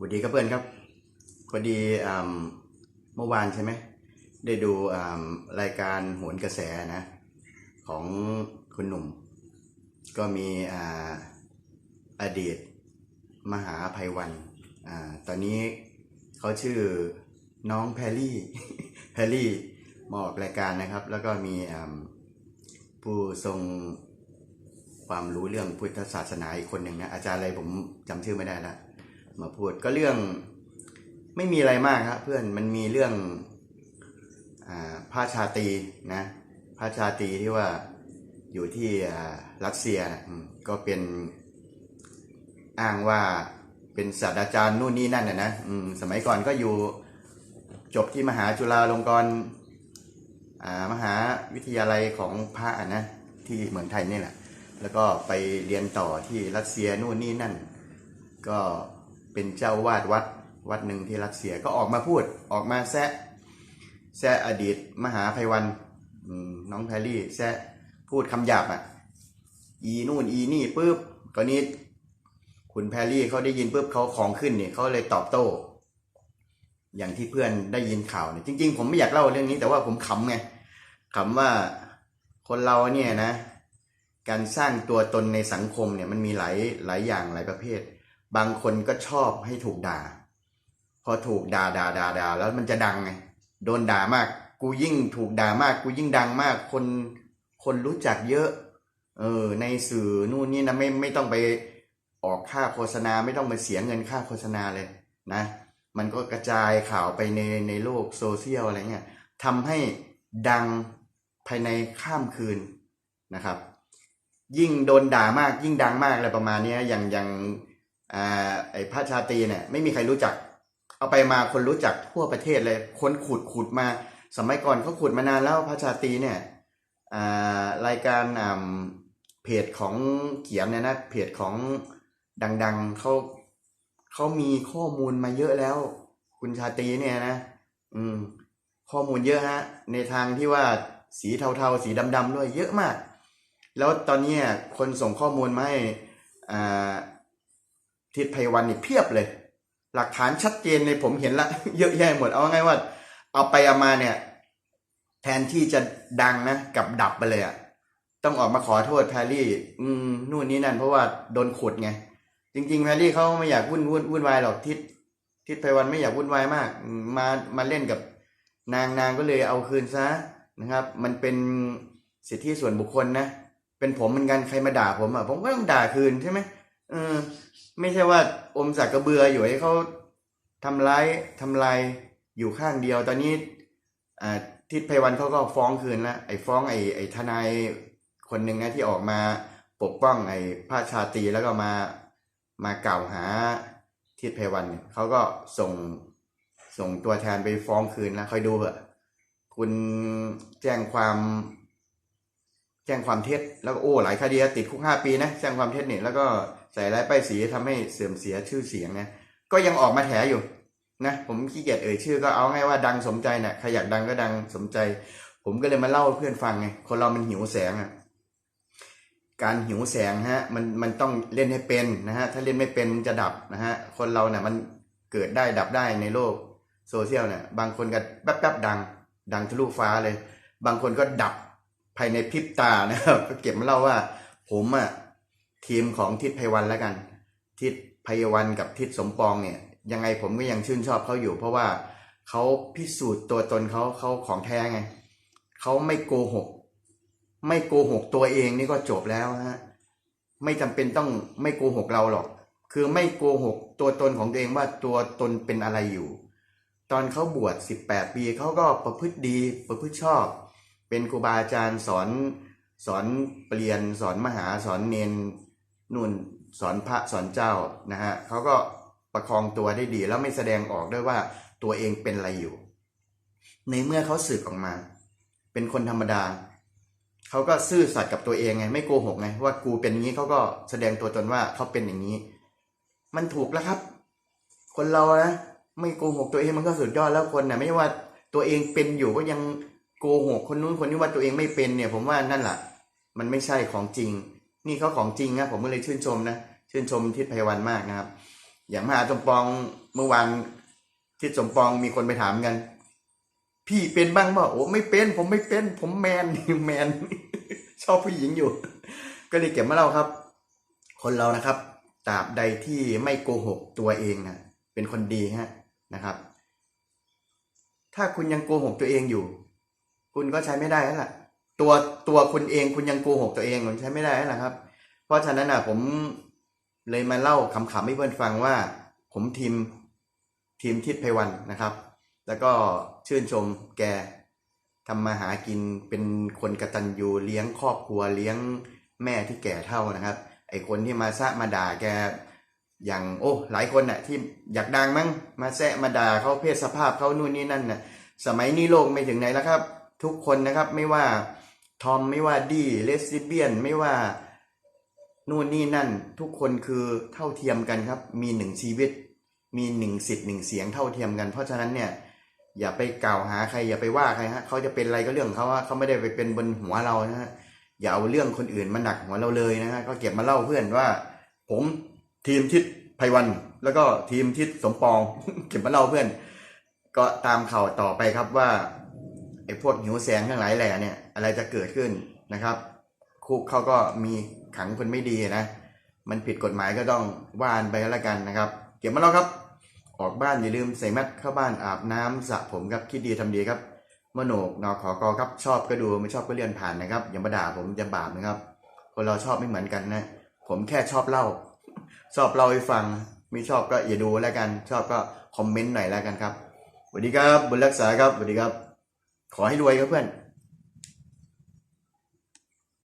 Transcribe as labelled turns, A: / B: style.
A: สวัสดีครับเพื่อนครับพอดีเมื่อวานใช่ไหมได้ดูรายการโหนกระแสนะของคุณหนุ่ม ก็มีออดีตมหาภัยวันอตอนนี้เขาชื่อน้องแพรรี่แพรรี่มาออกรายการนะครับ แล้วก็มีผู้ทรงความรู้เรื่องพุทธศาสนาอีกคนหนึ่งนะอาจารย์อะไรผมจำชื่อไม่ได้และ มาพูดก็เรื่องไม่มีอะไรมากครับเพื่อนมันมีเรื่องอาพระชาตรีนะพระชาตรีที่ว่าอยู่ที่รัสเซียนะก็เป็นอ้างว่าเป็นศาสตราจารย์นู่นนี่นั่นนะนะสมัยก่อนก็อยู่จบที่มหาจุฬาลงกรณ์มหาวิทยาลัยของพระนะที่เมืองไทยนี่แหละ แล้วก็ไปเรียนต่อที่รัสเซียนู่นนี่นั่น ก็ เป็นเจ้าวาดวัดวัดหนึ่งที่รัสเซียก็ออกมาพูดออกมาแซะแซะอดีตมหาภัยวันน้องแพรรี่แซะพูดคำหยาบอะ อีนู่นอีนี่ปุ๊บก็นี้คุณแพรรี่เขาได้ยินปุ๊บเขาของขึ้นเนี่ยเขาเลยตอบโต้ อย่างที่เพื่อนได้ยินข่าวเนี่ยจริง ๆ ผมไม่อยากเล่าเรื่องนี้ แต่ว่าผมขำไงขำว่าคนเราเนี่ยนะ การสร้างตัวตนในสังคมเนี่ยมันมีหลายหลายอย่างหลายประเภท บางคนก็ชอบให้ถูกด่า พอถูกด่าด่าด่าด่าแล้วมันจะดังไงโดนด่ามาก กูยิ่งถูกด่ามาก กูยิ่งดังมาก คนคนรู้จักเยอะ เออ ในสื่อนู่นนี่นะไม่ไม่ต้องไปออกค่าโฆษณาไม่ต้องไปเสียเงินค่าโฆษณาเลยนะ มันก็กระจายข่าวไปในในโลกโซเชียลอะไรเงี้ยทำให้ดังภายในข้ามคืนนะครับ ยิ่งโดนด่ามากยิ่งดังมากอะไรประมาณนี้อย่างอย่าง ไอ้พระชาตรีเนี่ยไม่มีใครรู้จัก เอาไปมาคนรู้จักทั่วประเทศเลยคนขุดขุดมา สมัยก่อนเขาขุดมานานแล้วพระชาตรีเนี่ยอ่ารายการเพจของเขียนเนี่ยนะเพจของดังๆเขาเขามีข้อมูลมาเยอะแล้ว คุณชาตรีเนี่ยนะ อืม ข้อมูลเยอะฮะ ในทางที่ว่าสีเทาๆ สีดำๆด้วยเยอะมาก แล้วตอนนี้คนส่งข้อมูลมาให้อ่า ทิศไพวันนี่เพียบเลย หลักฐานชัดเจนในผมเห็นละ เยอะแยะหมดเอาไงายว่า เอาไปเอามาเนี่ย แทนที่จะดังนะกับดับไปเลยอะต้องออกมาขอโทษแพรรี่ อืมนู่นนี่นั่นเพราะว่าโดนขุดไงจริง ๆ แพรรี่เขาไม่อยากวุ่นวุ่นวุ่นวายหรอกทิศทิศไพวันไม่อยากวุ่นวายมากมมามาเล่นกับนางนางก็เลยเอาคืนซะนะครับ มันเป็นสิทธิส่วนบุคคลนะเป็นผมเหมือนกันใครมาด่าผมอะผมก็ต้องด่าคืนใช่ไหม เออ ไม่ใช่ว่าอมสักกระเบืออยู่ให้เขาทำร้ายทำลายอยู่ข้างเดียว ตอนนี้อ่าทิศไพวันเขาก็ฟ้องคืนล้วไอ้ฟ้องไอ้ไอ้ทนายคนหนึ่งนะที่ออกมาปกป้องไอ้พระชาตรีแล้วก็มามากล่าวหาทิศไพวันเขาก็ส่งส่งตัวแทนไปฟ้องคืนแล้วคอยดูเถอะ คุณแจ้งความ แจ้งความเท็จแล้วก็โอ้หลายคดีติดคุกห้าปีนะแจ้งความเท็จเนี่ยแล้วก็ใส่ร้ายป้ายสีทำให้เสื่อมเสียชื่อเสียงนะก็ยังออกมาแถอยู่นะผมขี้เกียจเอ่ยชื่อก็เอาง่ายว่าดังสมใจนะ่ะใครอยากดังก็ดังสมใจ ผมก็เลยมาเล่าเพื่อนฟังไงคนเรามันหิวแสงอะ่ะการหิวแสงฮะมันมันต้องเล่นให้เป็นนะฮะถ้าเล่นไม่เป็นมันจะดับนะฮะคนเราเนี่ยมันเกิดได้ดับได้ในโลกโซเชียลเนี่ยบางคนก็แป๊บๆดัง ดังทะลุฟ้าเลย บางคนก็ดับ ภายในพริบตานะครับก็เก็บมาเล่าว่า ผมอะ่ะทีมของทิศไพวันแล้วกัน ทิศไพวันกับทิศสมปองเนี่ย ยังไงผมก็ยังชื่นชอบเขาอยู่ เพราะว่าเขาพิสูจน์ตัวตนเขาเขาของแท้ไงเขาไม่โกหก ไม่โกหกตัวเองนี่ก็จบแล้วฮะไม่จำเป็นต้องไม่โกหกเราหรอก คือไม่โกหกตัวตนของตัวเองว่าตัวตนเป็นอะไรอยู่ ตอนเขาบวช18ปีเขาก็ประพฤติดีประพฤติชอบ เป็นครูบาอาจารย์สอนสอนเปลี่ยนสอนมหาสอนเนนนุ่นสอนพระสอนเจ้านะฮะเขาก็ประคองตัวได้ดีแล้วไม่แสดงออกด้วยว่าตัวเองเป็นอะไรอยู่ ในเมื่อเขาสึกออกมา เป็นคนธรรมดาเขาก็ซื่อสัตย์กับตัวเองไง ไม่โกหกไงว่ากูเป็นงนี้เขาก็แสดงตัวตนว่าเขาเป็นอย่างนี้ มันถูกแล้วครับ คนเรานะไม่โกหกตัวเองมันก็สุดยอดแล้วคนนะไม่ว่าตัวเองเป็นอยู่ก็ยัง โกหกคนนู้นคนนี้ว่าตัวเองไม่เป็นเนี่ย ผมว่านั่นแหละมันไม่ใช่ของจริง นี่เขาของจริงนะผมก็เลยชื่นชมนะชื่นชมทิศไพวันมากนะครับ อย่างมหาสมปองเมื่อวานที่สมปองมีคนไปถามกัน พี่เป็นบ้างเปล่าโอ้ไม่เป็น ผมไม่เป็น ผมแมนแมน ชอบผู้หญิงอยู่ ก็เลยเก็บมาเล่าครับ คนเรานะครับตราบใดที่ไม่โกหกตัวเองนะเป็นคนดีฮะนะครับ ถ้าคุณยังโกหกตัวเองอยู่ คุณก็ใช้ไม่ได้แล้วล่ะ ตัวตัวคุณเองคุณยังโกหกตัวเองมันใช้ไม่ได้แล้วล่ะครับ เพราะฉะนั้นอะผมเลยมาเล่าขำๆให้เพื่อนฟังว่า ผมทีมทีมทิศไพวันนะครับ แล้วก็ชื่นชมแกทำมาหากินเป็นคนกะตัญญูเลี้ยงครอบครัวเลี้ยงแม่ที่แก่เท่านะครับ ไอคนที่มาซะมาด่าแกอย่างโอ้หลายคนน่ะที่อยากดังมั้งมาแซะมาด่าเขาเพศสภาพเขานู่นนี่นั่นน่ะสมัยนี้โลกไม่ถึงไหนแล้วครับ ทุกคนนะครับไม่ว่าทอมไม่ว่าดีเลสซิเบียนไม่ว่านู่นนี่นั่น ทุกคนคือเท่าเทียมกันครับ มีหนึ่งชีวิต มีหนึ่งสิทธิ์หนึ่งเสียงเท่าเทียมกัน เพราะฉะนั้นเนี่ยอย่าไปกล่าวหาใครอย่าไปว่าใครฮะเขาจะเป็นอะไรก็เรื่องเขาว่าเขาไม่ได้ไปเป็นบนหัวเรานะฮะอย่าเอาเรื่องคนอื่นมาหนักหัวเราเลยนะฮะก็เก็บมาเล่าเพื่อนว่า ผมทีมทิศไพวัน แล้วก็ทีมทิศสมปอง เก็บมาเล่าเพื่อน ก็ตามข่าวต่อไปครับว่า ไอ้พวกหิวแสงทั้งหลายแหล่เนี่ยอะไรจะเกิดขึ้นนะครับ คุกเขาก็มีขังคนไม่ดีนะ มันผิดกฎหมายก็ต้องว่านไปก็แล้วกันนะครับ เก็บมาแล้วครับ ออกบ้านอย่าลืมใส่แมสเข้าบ้านอาบน้ำสระผมครับคิดดีทำดีครับมโนกนอขอกอครับชอบก็ดูไม่ชอบก็เลื่อนผ่านนะครับอย่ามาด่าผมจะบาปนะครับ คนเราชอบไม่เหมือนกันนะ ผมแค่ชอบเล่า ชอบเล่าให้ฟังไม่ชอบก็อย่าดูแล้วกัน ชอบก็คอมเมนต์หน่อยแล้วกันครับสวัสดีครับบุญรักษาครับสวัสดีครับ ขอให้รวยครับเพื่อน